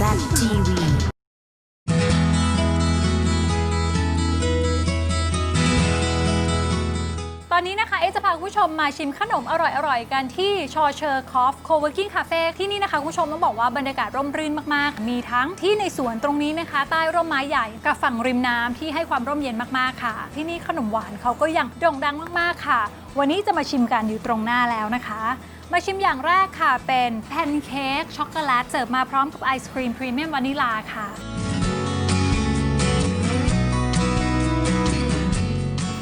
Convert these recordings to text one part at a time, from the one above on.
ZTV ตอนนี้นะคะ เอ๊ะจะพาคุณผู้ชมมาชิมขนมอร่อยๆ กันที่ชอเชอร์คอฟโคเว r ร์กิ้งคาเฟ่ที่นี่นะคะ คุณผู้ชมต้องบอกว่าบรรยากาศร่มรื่นมากๆ มีทั้งที่ในสวนตรงนี้นะคะ ใต้ร่มไม้ใหญ่กับฝั่งริมน้ำที่ให้ความร่มเย็นมากๆค่ะ ที่นี่ขนมหวานเขาก็ยังโด่งดังมากๆค่ะ วันนี้จะมาชิมกันอยู่ตรงหน้าแล้วนะคะ มาชิมอย่างแรกค่ะ เป็นแพนเค้กช็อกโกแลตเสิร์ฟมาพร้อมกับไอศครีมพรีเมียมวานิลาค่ะ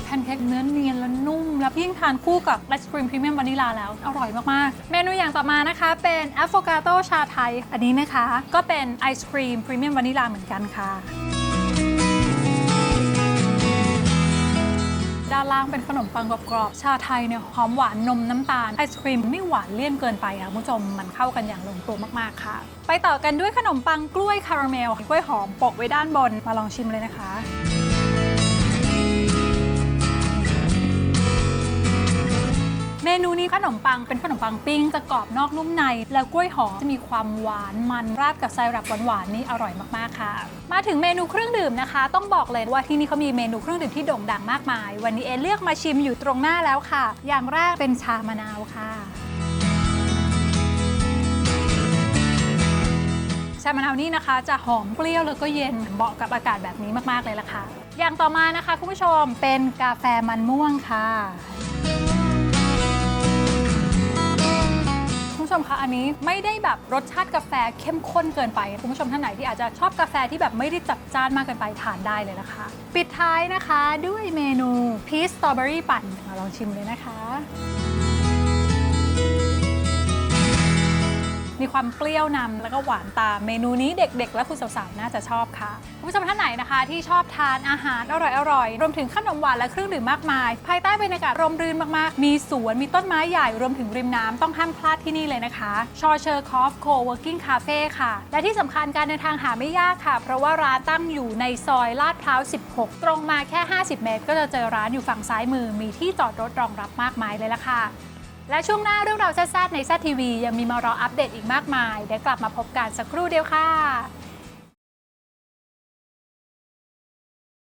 แพนเค้กเนื้อเนียนและนุ่ม แล้วยิ่งทานคู่กับไอศครีมพรีเมียมวานิลาแล้ว อร่อยมาก ๆ เมนูอย่างต่อมานะคะ เป็นแอฟโฟกาโตชาไทย อันนี้นะคะ ก็เป็นไอศครีมพรีเมียมวานิลาเหมือนกันค่ะ ด้านล่างเป็นขนมปังกรอบๆชาไทยเนี่ยหอมหวานนมน้ำตาลไอศครีมไม่หวานเลี่ยนเกินไปค่ะคุณผู้ชมมันเข้ากันอย่างลงตัวมากๆค่ะ ไปต่อกันด้วยขนมปังกล้วยคาราเมลกล้วยหอมโปะไว้ด้านบนมาลองชิมเลยนะคะ ขนมปังเป็นขนมปังปิ้งจะกรอบนอกนุ่มใน แล้วกล้วยหอมจะมีความหวานมันราดกับไซรัปหวานๆนี่อร่อยมากๆค่ะ มาถึงเมนูเครื่องดื่มนะคะ ต้องบอกเลยว่าที่นี่เขามีเมนูเครื่องดื่มที่โด่งดังมากมาย วันนี้เอเลือกมาชิมอยู่ตรงหน้าแล้วค่ะ อย่างแรกเป็นชามะนาวค่ะชามะนาวนี่นะคะจะหอมเปรี้ยวแล้วก็เย็นเหมาะกับอากาศแบบนี้มากๆเลยล่ะค่ะ อย่างต่อมานะคะคุณผู้ชมเป็นกาแฟมันม่วงค่ะ ผู้ชมคะอันนี้ไม่ได้แบบรสชาติกาแฟเข้มข้นเกินไป คุณผู้ชมท่านไหนที่อาจจะชอบกาแฟที่แบบไม่ได้จัดจ้านมากเกินไปทานได้เลยนะคะ ปิดท้ายนะคะด้วยเมนูพีชสตรอเบอรี่ปั่นมาลองชิมเลยนะคะ ความเปรี้ยวนำแล้วก็หวานตามเมนูนี้เด็กๆ และคุณสาวๆน่าจะชอบค่ะคุณผู้ชมท่านไหนนะคะ ที่ชอบทานอาหารอร่อยๆรวมถึงขนมหวานและเครื่องดื่มมากมาย ภายใต้บรรยากาศร่มรื่นมากๆ มีสวนมีต้นไม้ใหญ่รวมถึงริมน้ำต้องห้ามพลาดที่นี่เลยนะคะชอเชอร์คอฟโคเวิร์กิ้งคาเฟ่ค่ะ และที่สำคัญการเดินทางหาไม่ยากค่ะ เพราะว่าร้านตั้งอยู่ในซอยลาดพร้าว 16 ตรงมาแค่ 50 เมตร ก็จะเจอร้านอยู่ฝั่งซ้ายมือมีที่จอดรถรองรับมากมายเลยละค่ะ และช่วงหน้าเรื่องราวแซ่บๆในแซ่ทีวียังมีมารออัปเดตอีกมากมาย เดี๋ยวกลับมาพบกันสักครู่เดียวค่ะ